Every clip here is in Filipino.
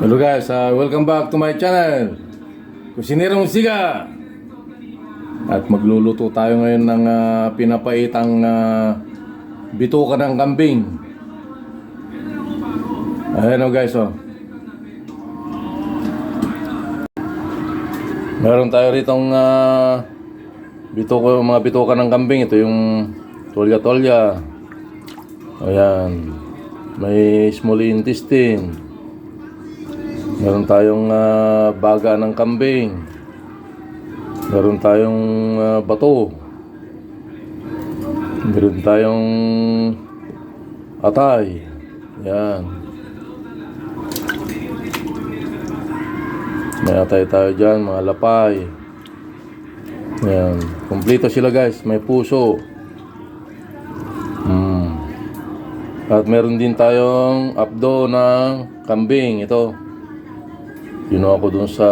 Hello guys, uh, welcome back to my channel. Kusinera Musiga. At magluluto tayo ngayon ng uh, pinapaitang uh, bituka ng kambing. Ayan o guys oh. Meron tayo ritong uh, bituka, mga bituka ng kambing. Ito yung tolya-tolya. Ayan. May small intestine. Meron tayong ah, baga ng kambing. Meron tayong ah, bato. Meron tayong atay. Yan. May atay tayo dyan, mga lapay. Yan. Kompleto sila guys. May puso. Mm. At meron din tayong abdo ng kambing. Ito. Ginawa ko dun sa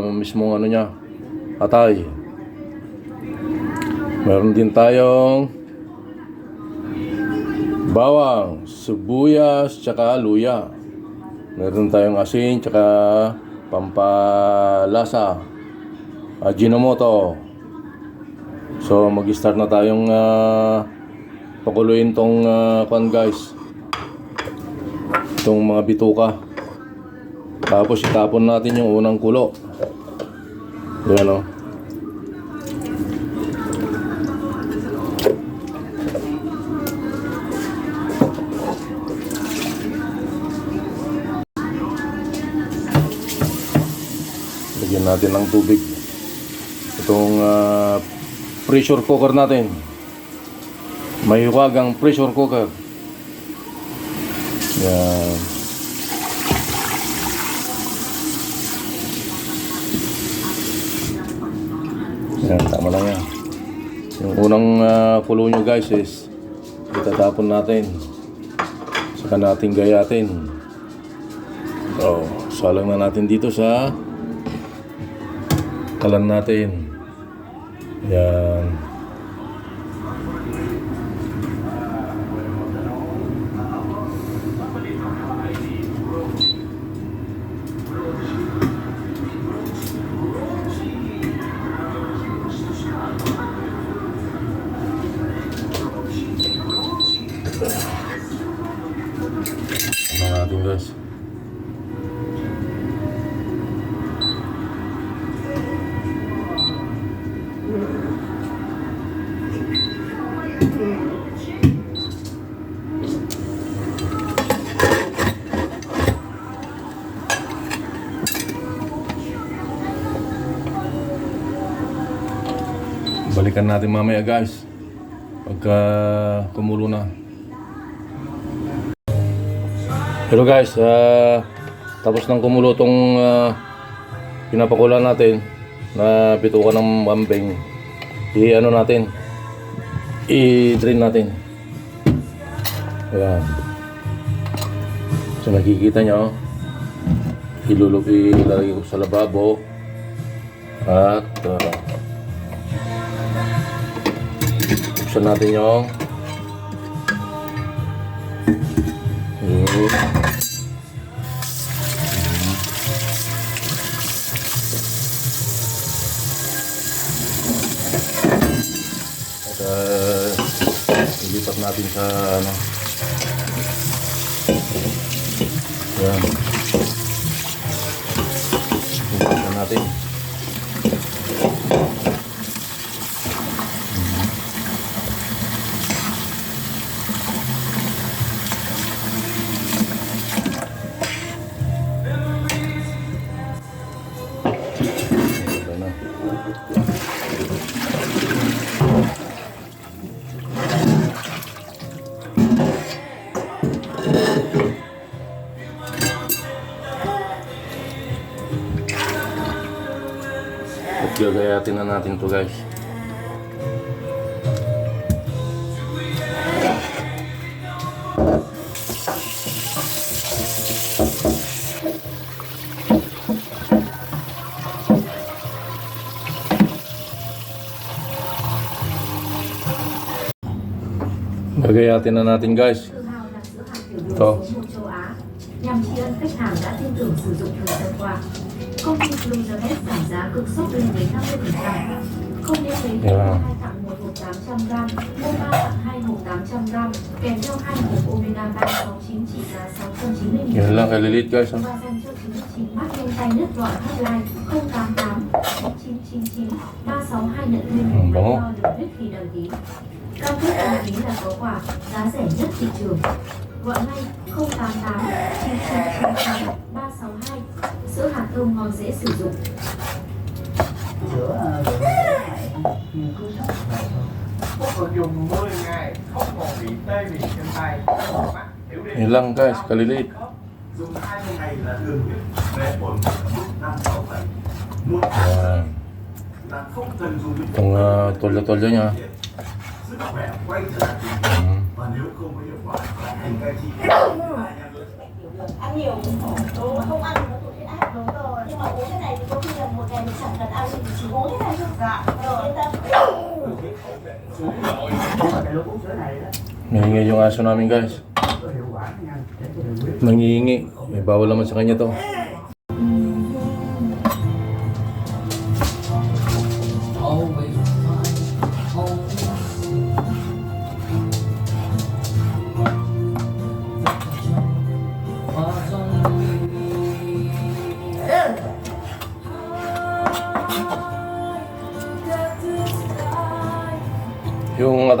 mismong ano niya, atay. Meron din tayong bawang, sibuyas, tsaka luya. Meron tayong asin, tsaka pampalasa, ajinomoto. So mag-start na tayong uh, pakuluin tong uh, kwan guys. Itong mga bituka. Tapos itapon natin yung unang kulo. Yan o. Lagyan natin ng tubig. Itong ah, pressure cooker natin. May huwagang pressure cooker. Yan. Yan, tama lang yan. Yung unang uh, nyo guys is itatapon natin. Saka natin gayatin. So, salang na natin dito sa kalan natin. Yan. Ano natin guys. Balikan natin mamaya guys. Pagka kumulo na. Hello guys, ah, tapos nang kumulo tong ah, pinapakulan natin na bituka ng kambing. I-ano natin, i-drain natin. Ayan. So nakikita nyo, ilulup ilalagay ko sa lababo at uh, buksan natin yung yung ilipat natin sa ano. Yan. Ilipat na natin. Ito na. Gagayatin na natin to guys. Gagayatin na natin guys. Ito. Công ty Bluebird giảm giá cực sốc lên đến 50%. Không nên lấy hai tặng một hộp 800 g, mua ba tặng hai hộp 800 g, kèm theo hai hộp Omega 369 trị giá 690 000 Yun lang kay Lilith guys. và dành cho 99 mắc nhanh tay nhất gọi hotline 088 9999 362 nhận thêm một đúng. máy đo được biết khi đăng ký. Cam kết đăng ký là có quà, giá rẻ nhất thị trường. Gọi ngay 088 9999 362 sữa hạt thơm ngon dễ sử dụng. sữa rồi Phúc vừa dùng 10 ngày không còn bị tê liệt chân tay. Mắt hiểu đi Yun lang guys kay Lilith. dùng 20 ngày là đường huyết về ổn mức năm sáu bảy. Một Yan. là không cần dùng Itong uh, tolyo-tolyo niya. sức khỏe quay trở lại. Bình thường và nếu không có hiệu quả lại hành cai trị ăn nhiều không ăn nó tụt huyết áp đúng rồi. Nhưng mà uống cái này thì có khi là một ngày mình chẳng cần ăn gì chỉ uống cái này thôi. Dạ rồi. Yên tâm Nangingi yung aso namin guys. Nangihingi. May bawal naman sa kanya to.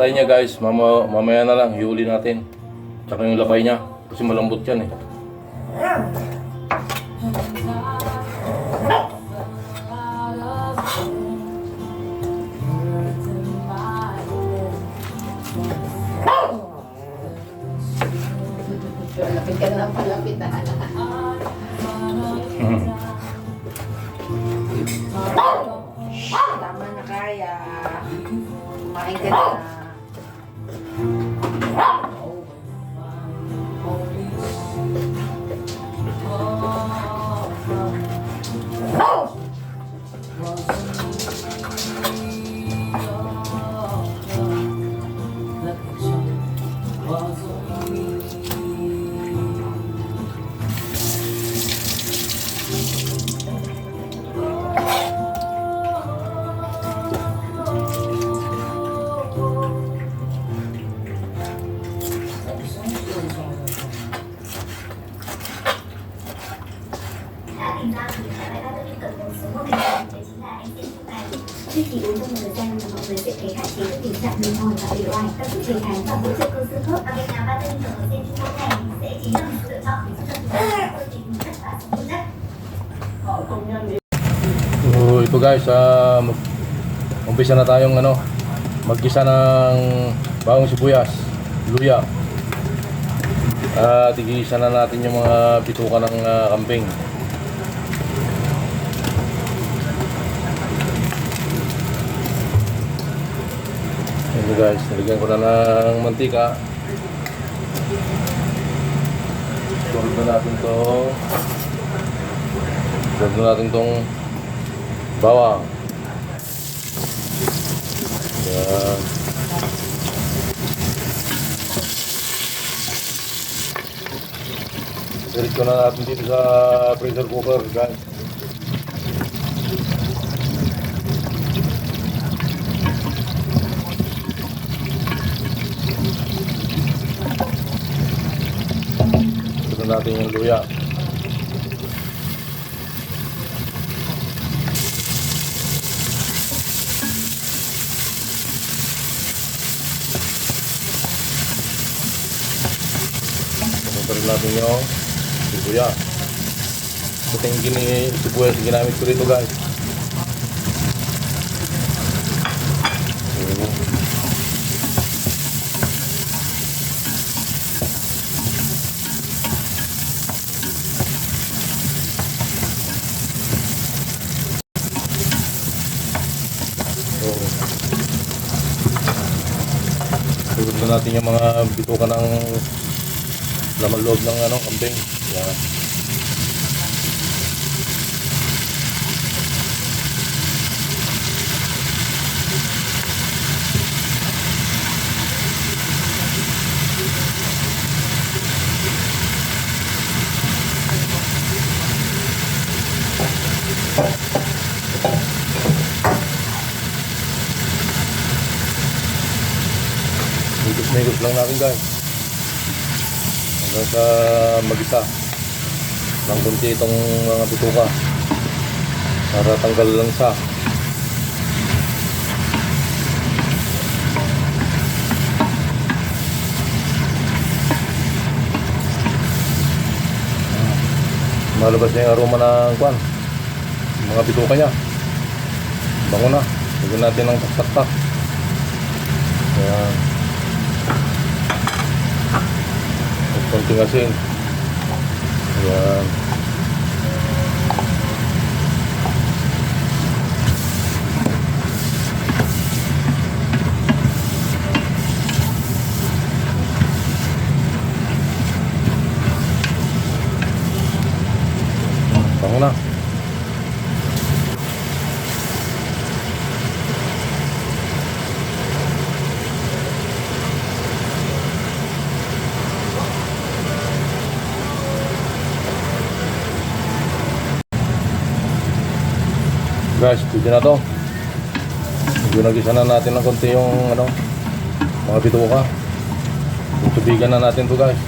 Yung atay niya guys, mama, mamaya na lang, hiuli natin. Tsaka yung lapay niya. Kasi malambot yan eh. Lapit ka na palapit na. Mhm. Tama na kaya. Kumain ka na. Guys, mag- umpisa na tayong ano, magkisa ng bawang sibuyas, luya. At igisa na natin yung mga bituka ng ah, kambing. Ito guys, nilagyan ko na ng mantika. Tulog na natin to. Tulog na natin tong bawang. Yan. Diretso na natin dito sa pressure cooker, guys. Natin yung luya. Rin natin yung sibuyas. Ito yung gini, sibuyas yung ginamit ko rito guys. Tulog na natin yung mga bituka ng laman loob ng ano, kambing. Yan. Higop na higop lang natin guys. Sa mag-isa. Ng kunti itong mga bituka. Para tanggal lang sa. Malabas na yung aroma ng kwan. Mga bituka niya. Bango na. Lagyan natin ng tak-tak-tak. Ayan. At konting asin. Ayan. Bango na. Guys, pwede na to. Ginagisa na natin ng konti yung ano, mga bituka. Tutubigan na natin to guys.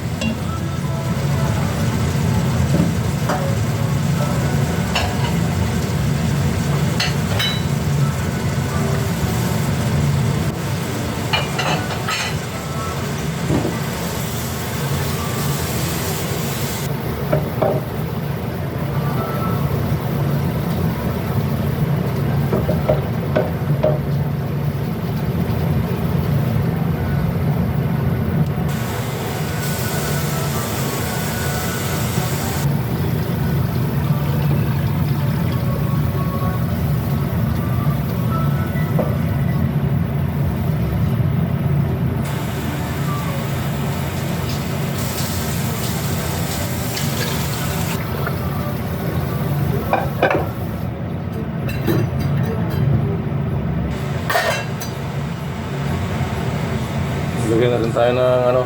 Lagyan na rin tayo ng ano,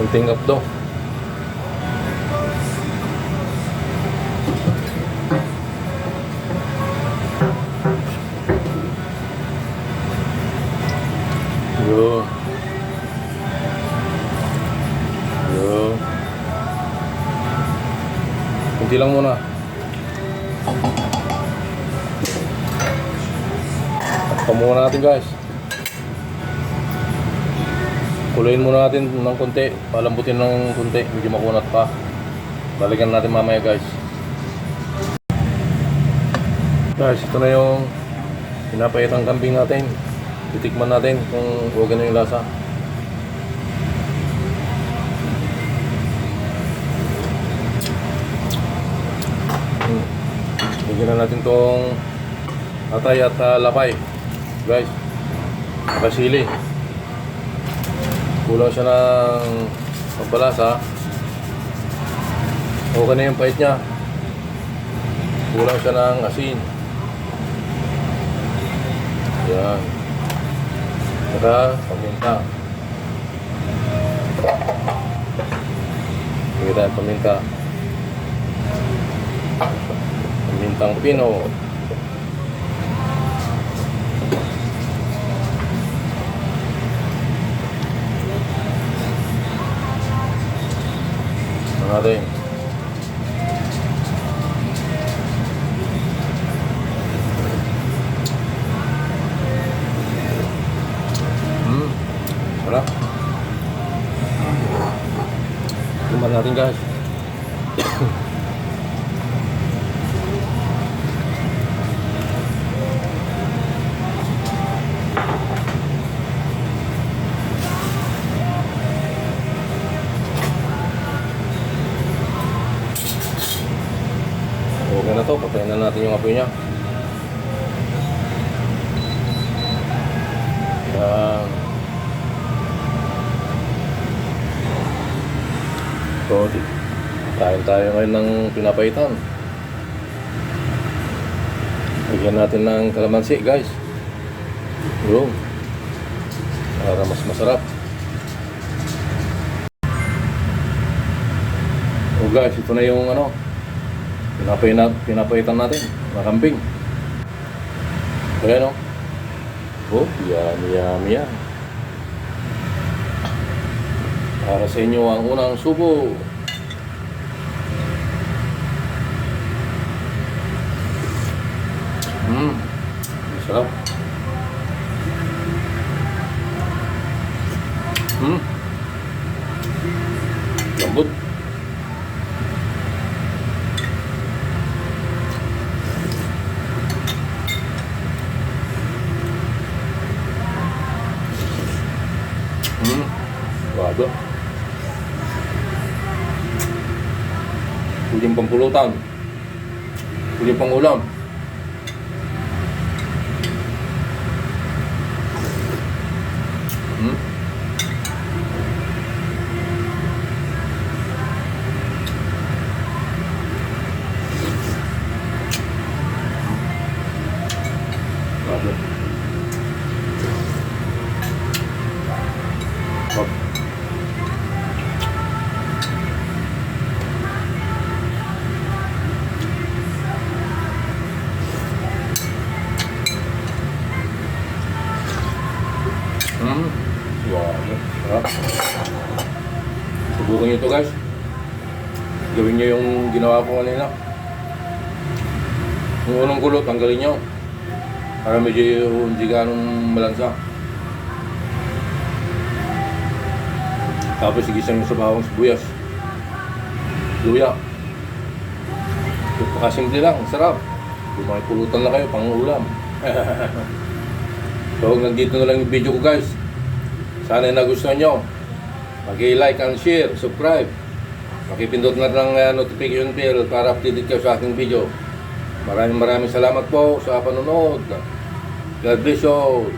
konting updo. Yo. Yo. Kunti lang muna. Takpan muna natin guys. Kuluin muna natin ng konti, palambutin ng konti, medyo makunat pa. Balikan natin mamaya guys. Guys, ito na yung pinapayatang kambing natin. Titikman natin kung okay na yung lasa. Bigyan na natin tong atay at ah, lapay. Guys, basili. Kulang siya ng pagbalasa. Okay na yung pait niya. Kulang siya ng asin. Yan. Saka paminta. Sige tayo paminta. Pamintang pino. Natin? Hmm. To, patayin na natin yung apoy niya. Yan. So, kain tayo ngayon ng pinapaitan. Lagyan natin ng kalamansi, guys. Yun. Para mas masarap. Oh guys, ito na yung ano, pinapay na, pinapaitan natin, mga kambing. Ayan o. Oh, yummy, yummy yan. Para sa inyo ang unang subo. Mmm. Sarap. Mmm. Lambot. Mmm. Grabe. Huling pampulutan. Pang ulam. Hmm? Grabe. Sarap. Hmm. Wow. Sarap. Subukan nyo ito guys. Gawin nyo ko kanina. Yung unang kulot, tanggalin nyo. Para medyo hindi ganong malansa. Tapos igisan nyo sa bawang sibuyas. Luya. Pagkasimple lang, ang sarap. Kung may pulutan na kayo, pang ulam. So hanggang dito na lang yung video ko guys. Sana nagustuhan nyo. Mag-like and share, subscribe. Pakipindot na lang uh, notification bell para updated kayo sa aking video. Maraming maraming salamat po sa panonood. God bless you.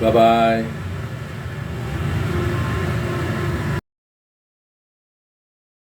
Bye-bye.